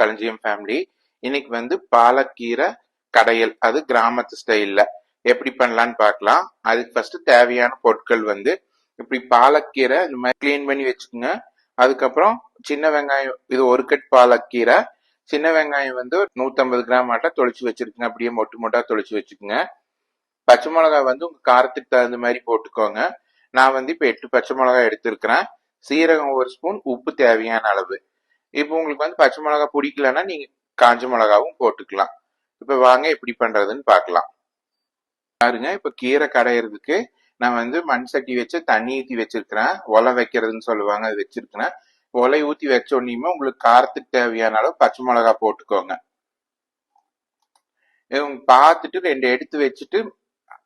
களஞ்சியம் ஃபேமிலி இன்னைக்கு வந்து பாலக்கீரை கடையல். அது கிராமத்து ஸ்டைலில் எப்படி பண்ணலான்னு பார்க்கலாம். அதுக்கு ஃபர்ஸ்ட் தேவையான பொருட்கள் வந்து இப்படி பாலக்கீரை இந்த மாதிரி க்ளீன் பண்ணி வச்சுக்கோங்க. அதுக்கப்புறம் சின்ன வெங்காயம் இது ஒரு கட் பாலக்கீரை. சின்ன வெங்காயம் வந்து ஒரு நூற்றம்பது கிராம் ஆட்டா தொளிச்சு வச்சிருக்குங்க அப்படியே மொட்டு மொட்டா தொளிச்சு வச்சுக்கோங்க. பச்சை மிளகாய் வந்து உங்கள் காரத்துக்கு தகுந்த மாதிரி போட்டுக்கோங்க. நான் வந்து இப்போ எட்டு பச்சை மிளகாய் எடுத்திருக்கிறேன். சீரகம் ஒரு ஸ்பூன் உப்பு தேவையான அளவு. இப்போ உங்களுக்கு வந்து பச்சை மிளகா பிடிக்கலன்னா நீங்கள் காஞ்ச மிளகாவும் போட்டுக்கலாம். இப்போ வாங்க எப்படி பண்ணுறதுன்னு பார்க்கலாம். பாருங்க இப்போ கீரை கடையிறதுக்கு நான் வந்து மண் சட்டி வச்சு தண்ணி ஊற்றி வச்சிருக்கிறேன். ஒலை வைக்கிறதுன்னு சொல்லுவாங்க அது வச்சிருக்கிறேன். ஒலை ஊற்றி வச்ச உடனேயுமே உங்களுக்கு காரத்துக்கு தேவையான அளவு பச்சை மிளகா போட்டுக்கோங்க. பார்த்துட்டு ரெண்டு எடுத்து வச்சுட்டு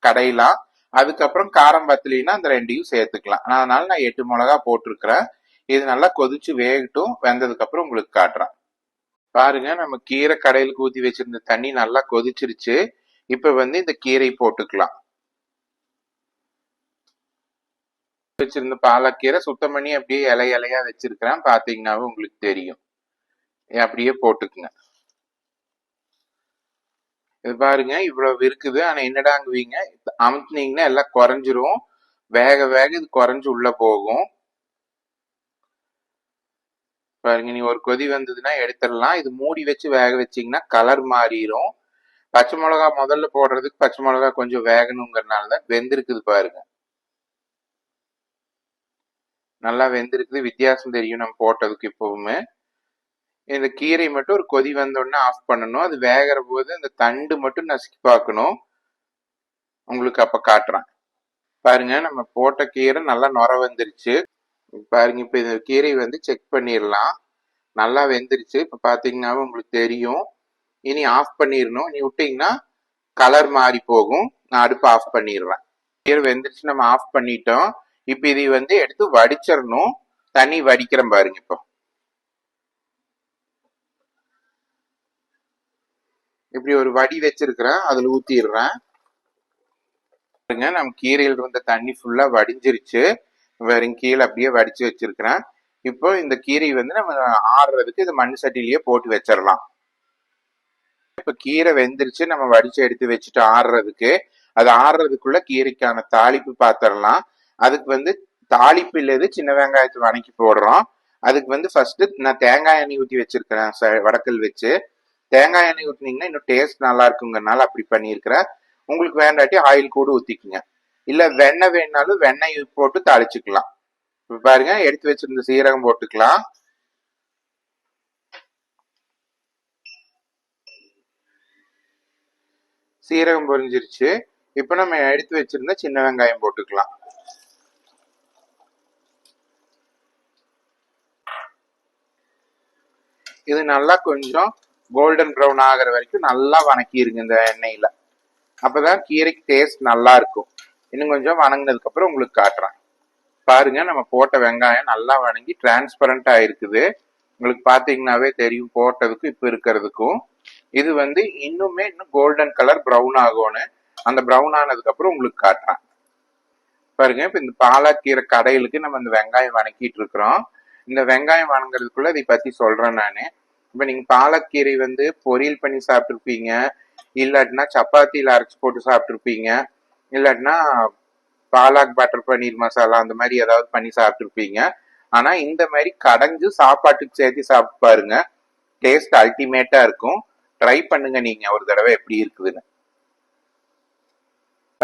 கடையலாம். அதுக்கப்புறம் காரம் பத்தலினா அந்த ரெண்டையும் சேர்த்துக்கலாம். அதனால நான் எட்டு மிளகா போட்டிருக்கிறேன். இது நல்லா கொதிச்சு வேகட்டும் வெந்ததுக்கு அப்புறம் உங்களுக்கு காட்டுறேன். பாருங்க நம்ம கீரை கடையில் ஊற்றி வச்சிருந்த தண்ணி நல்லா கொதிச்சிருச்சு. இப்ப வந்து இந்த கீரை போட்டுக்கலாம். வச்சிருந்த பாலக்கீரை சுத்தம் பண்ணி அப்படியே இலை இலையா வச்சிருக்கிறேன். பாத்தீங்கன்னாவே உங்களுக்கு தெரியும். அப்படியே போட்டுக்குங்க. இது பாருங்க இவ்வளவு இருக்குது ஆனா என்னடாங்குவீங்க? அமுத்துனீங்கன்னா எல்லாம் குறைஞ்சிரும். வேக வேக இது குறைஞ்சு உள்ள போகும். பாருங்க நீ ஒரு கொதி வந்ததுன்னா எடுத்துடலாம். இது மூடி வச்சு வேக வச்சீங்கன்னா கலர் மாறிடும் பச்சை மிளகா முதல்ல போடுறதுக்கு பச்சை மிளகா கொஞ்சம் வேகணுங்கிறனால தான் வெந்திருக்குது பாருங்க. நல்லா வெந்திருக்குது. வித்தியாசம் தெரியும் நம்ம போட்டதுக்கு இப்போவுமே. இந்த கீரை மட்டும் ஒரு கொதி வந்தோடனே ஆஃப் பண்ணணும். அது வேகிற போது அந்த தண்டு மட்டும் நசுக்கி பார்க்கணும். உங்களுக்கு அப்போ காட்டுறேன். பாருங்க நம்ம போட்ட கீரை நல்லா நுர வந்துருச்சு. பாருங்க இப்போ இந்த கீரை வந்து செக் பண்ணிடலாம். நல்லா வெந்துருச்சு. இப்போ பார்த்தீங்கன்னா உங்களுக்கு தெரியும். இனி ஆஃப் பண்ணிடணும். நீ விட்டிங்கன்னா கலர் மாறி போகும். நான் அடுப்பு ஆஃப் பண்ணிடுறேன். கீரை வெந்துருச்சு நம்ம ஆஃப் பண்ணிட்டோம். இப்போ இதை வந்து எடுத்து வடிச்சிடணும். தண்ணி வடிக்கிறேன் பாருங்க இப்போ. இப்படி ஒரு வடி வச்சிருக்கிறேன். அதில் ஊற்றிடுறேன் பாருங்க நம்ம கீரையில் இருந்த தண்ணி ஃபுல்லாக வடிஞ்சிருச்சு. வெறும் கீழே அப்படியே வடிச்சு வச்சிருக்கிறேன். இப்போ இந்த கீரை வந்து நம்ம ஆடுறதுக்கு இது மண் சட்டிலேயே போட்டு வச்சிடலாம். இப்ப கீரை வெந்துருச்சு நம்ம வடிச்சு எடுத்து வச்சுட்டு ஆடுறதுக்கு அது ஆடுறதுக்குள்ள கீரைக்கான தாளிப்பு பாத்திரலாம். அதுக்கு வந்து தாளிப்பு இல்லது சின்ன வெங்காயத்தை வணக்கி போடுறோம். அதுக்கு வந்து ஃபர்ஸ்ட் நான் தேங்காய் எண்ணெய் ஊற்றி வச்சிருக்கிறேன் ச- வடக்கல் வச்சு. தேங்காய் எண்ணெய் ஊற்றினீங்கன்னா இன்னும் டேஸ்ட் நல்லா இருக்குங்கனால அப்படி பண்ணியிருக்கிறேன். உங்களுக்கு வேண்டாட்டி ஆயில் கூட ஊற்றிக்குங்க இல்லை வெண்ணெய் வேணாலும் வெண்ணெய் போட்டு தாளிச்சுக்கலாம். இப்போ பாருங்க எடுத்து வச்சிருந்த சீரகம் போட்டுக்கலாம். சீரகம் பொரிஞ்சிருச்சு. இப்போ நம்ம எடுத்து வச்சிருந்த சின்ன வெங்காயம் போட்டுக்கலாம். இது நல்லா கொஞ்சம் கோல்டன் ப்ரௌன் ஆகுற வரைக்கும் நல்லா வணக்கிருங்க இந்த எண்ணெயில். அப்போதான் கீரைக்கு டேஸ்ட் நல்லா இருக்கும். இன்னும் கொஞ்சம் வணங்கினதுக்கு அப்புறம் உங்களுக்கு காட்டுறேன். பாருங்க நம்ம போட்ட வெங்காயம் நல்லா வணங்கி டிரான்ஸ்பரண்ட் இருக்குது. உங்களுக்கு பாத்தீங்கன்னாவே தெரியும் போட்டதுக்கும் இப்ப இருக்கிறதுக்கும். இது வந்து இன்னுமே இன்னும் கோல்டன் கலர் ப்ரௌன் ஆகும்னு. அந்த ப்ரௌன் ஆனதுக்கு அப்புறம் உங்களுக்கு காட்டுறேன். பாருங்க இப்ப இந்த பாலாக்கீரை கடையிலுக்கு நம்ம இந்த வெங்காயம் வணக்கிட்டு இருக்கிறோம். இந்த வெங்காயம் வணங்குறதுக்குள்ள இதை பத்தி சொல்றேன் நானு. இப்ப நீங்க பாலக்கீரை வந்து பொரியல் பண்ணி சாப்பிட்டுருப்பீங்க. இல்லாட்டினா சப்பாத்தியில அரைச்சு போட்டு சாப்பிட்டுருப்பீங்க. இல்லாட்டினா பாலாக் பட்டர் பன்னீர் மசாலா அந்த மாதிரி ஏதாவது பண்ணி சாப்பிட்ருப்பீங்க ஆனா இந்த மாதிரி கடைஞ்சு சாப்பாட்டுக்கு சேர்த்து சாப்பிட்டு பாருங்க. டேஸ்ட் அல்டிமேட்டா இருக்கும். ட்ரை பண்ணுங்க நீங்க. ஒரு தடவை எப்படி இருக்குதுன்னு.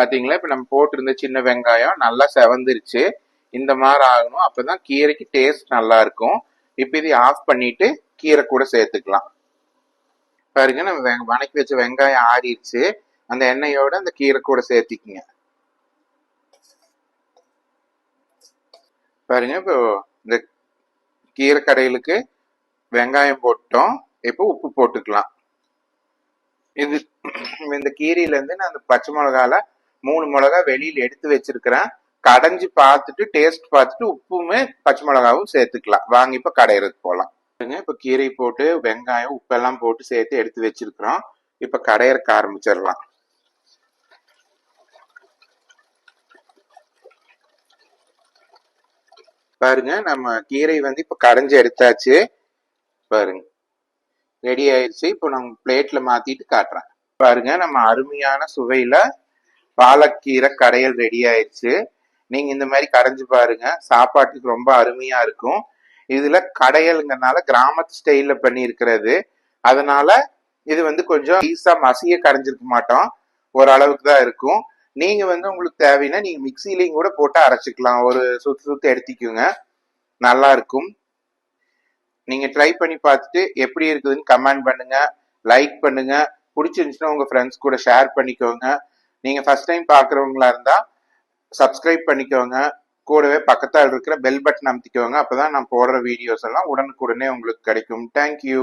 பாத்தீங்களா? இப்ப நம்ம போட்டிருந்த சின்ன வெங்காயம் நல்லா செவந்துருச்சு. இந்த மாதிரி ஆகணும். அப்பதான் கீரைக்கு டேஸ்ட் நல்லா இருக்கும். இப்போ இதை ஆஃப் பண்ணிட்டு கீரை கூட சேர்த்துக்கலாம். பாருங்க நம்ம வணக்கி வச்ச வெங்காயம் ஆறிடுச்சு. அந்த எண்ணெயோட அந்த கீரை கூட சேர்த்திக்கிங்க. பாருங்க இப்போ இந்த கீரை கடையிலுக்கு வெங்காயம் போட்டோம். இப்போ உப்பு போட்டுக்கலாம். இது இந்த கீரையிலேருந்து நான் அந்த பச்சை மிளகால மூணு மிளகா வெளியில் எடுத்து வச்சிருக்கிறேன். கடைஞ்சி பார்த்துட்டு டேஸ்ட் பார்த்துட்டு உப்புமே பச்சை மிளகாவும் சேர்த்துக்கலாம். வாங்கி இப்போ கடையிறதுக்கு போகலாம். இப்போ கீரை போட்டு வெங்காயம் உப்பெல்லாம் போட்டு சேர்த்து எடுத்து வச்சிருக்கிறோம். இப்போ கடையறக்க ஆரம்பிச்சிடலாம். பாருங்க நம்ம கீரை வந்து இப்போ கரைஞ்சி எடுத்தாச்சு. பாருங்க. ரெடி ஆயிடுச்சு இப்போ நம்ம பிளேட்ல மாத்திட்டு காட்டுறேன். பாருங்க நம்ம அருமையான சுவையில பாலக்கீரை கடையல் ரெடி ஆயிடுச்சு நீங்க இந்த மாதிரி கடைஞ்சு பாருங்க. சாப்பாட்டுக்கு ரொம்ப அருமையா இருக்கும். இதுல கடையலுங்கிறனால கிராமத்து ஸ்டைல்ல பண்ணியிருக்கிறது. அதனால இது வந்து கொஞ்சம் ஈஸா மசிய கரைஞ்சிருக்க மாட்டோம். ஓரளவுக்கு தான் இருக்கும். நீங்க வந்து உங்களுக்கு தேவைன்னா நீங்க மிக்சிலையும் கூட போட்டு அரைச்சிக்கலாம். ஒரு சுத்து சுத்து எடுத்துக்கோங்க. நல்லா இருக்கும். நீங்க ட்ரை பண்ணி பார்த்துட்டு எப்படி இருக்குதுன்னு கமெண்ட் பண்ணுங்க. லைக் பண்ணுங்க. பிடிச்சிருந்துச்சுன்னா உங்க ஃப்ரெண்ட்ஸ் கூட ஷேர் பண்ணிக்கோங்க. நீங்க ஃபர்ஸ்ட் டைம் பார்க்குறவங்களா இருந்தா சப்ஸ்கிரைப் பண்ணிக்கோங்க. கூடவே பக்கத்தால் இருக்கிற பெல் பட்டன் அமுத்திக்கோங்க. அப்பதான் நான் போடுற வீடியோஸ் எல்லாம் உடனுக்குடனே உங்களுக்கு கிடைக்கும். தேங்க்யூ